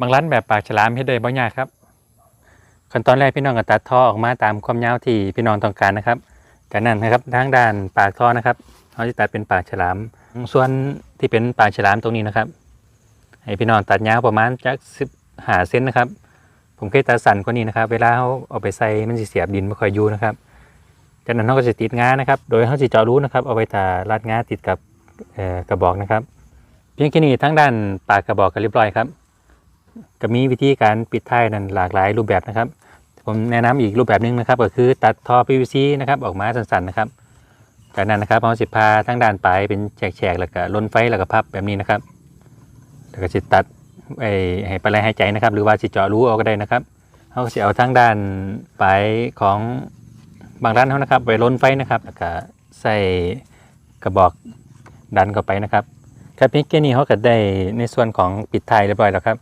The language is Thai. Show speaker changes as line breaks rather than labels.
บางร้านแบบปากฉลามเฮ็ดได้บ่ยากครับขั้นตอนแรกพี่น้องก็ตัดท่อออกมาตามความยาวที่พี่น้องต้องการนะครับจากนั้นนะครับทางด้านปากท่อนะครับเราจะตัดเป็นปากฉลาม ส่วนที่เป็นปากฉลามตรงนี้นะครับให้พี่น้องตัดยาวประมาณจักสิบหาเซนนะครับ ผมเคยตัดสั้นกว่านี้นะครับ เวลาเขาเอาไปใส่มันสิเสียบดินไม่ค่อยอยู่นะครับจากนั้นเขาก็จะติดงานะครับ โดยเขาจะเจาะรูนะครับ เอาไปตาลัดงาติดกับเอ่อกระบอกนะครับ เพียงแค่นี้ทั้งด้านปากกระบอกก็เรียบร้อยครับ ก็มีวิธีการปิดท้ายนั้นหลากหลายรูปแบบนะครับ ผมแนะนำอีกรูปแบบหนึงนะครับ ก็คือตัดท่อ PVC นะครับออกมาสั้นๆนะครับ จากนั้นนะครับเอาสิพาทั้งด้านปลายเป็นแฉกๆแล้วก็ล้นไฟแล้วก็พับแบบนี้นะครับ แล้วก็สิตัดไอ้ให้ปลายหายใจนะครับ หรือว่าสิเจาะรูเอาก็ได้นะครับเขาก็สิเอาทั้งด้านปลายของบางด้านเขานะครับไปล้นไฟนะครับแล้วก็ใส่กระบอกดันเข้าไปนะครับ ครับเพียงแค่นี้เขาก็ได้ในส่วนของปิดท้ายเรียบร้อยแล้วครับ